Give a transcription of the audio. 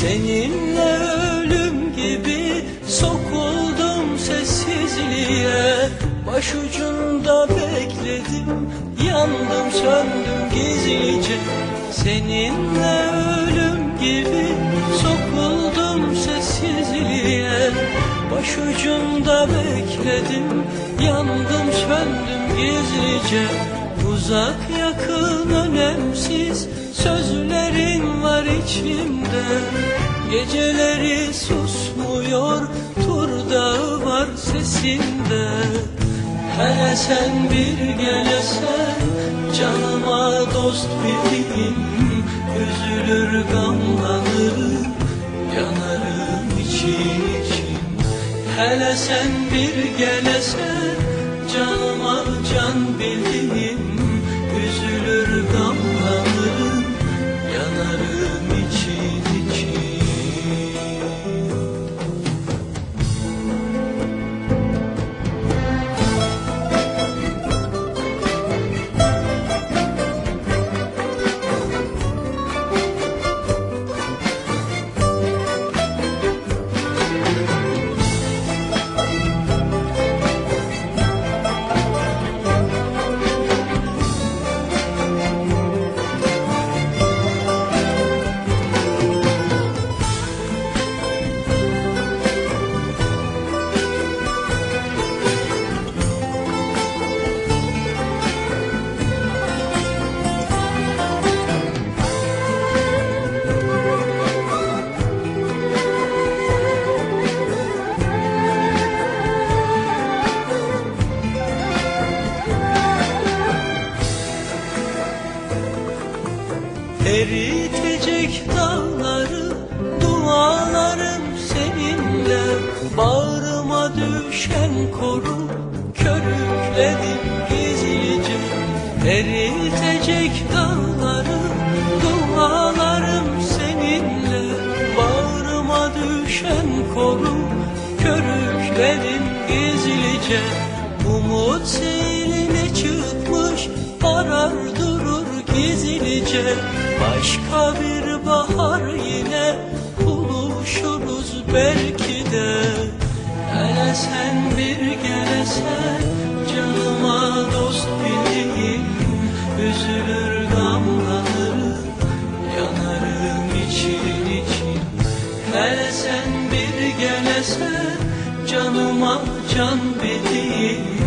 Seninle ölüm gibi sokuldum sessizliğe. Başucunda bekledim yandım söndüm gizlice. Seninle ölüm gibi sokuldum sessizliğe. Başucunda bekledim yandım söndüm gizlice. Uzak yakın önemsiz sözlerin var içimde. Geceleri susmuyor Tur dağı var sesinde. Hele sen bir gelesen Canıma dost bildiğim Üzülür gamlanır Yanarım için için. Hele sen bir gelesen Canıma can bildiğim Üzülür gamlanır Eritecek dağları dualarım seninle. Bağrıma düşen koru körükledim gizlice. Eritecek dağları dualarım seninle. Bağrıma düşen koru körükledim gizlice. Umut seyline çıkmış arar durur gizlice Başka bir bahar yine buluşuruz belki de. Hele sen bir gelesen canıma dost bildiğim Üzülür gamlanır yanarım için için. Hele sen bir gelesen canıma can bildiğim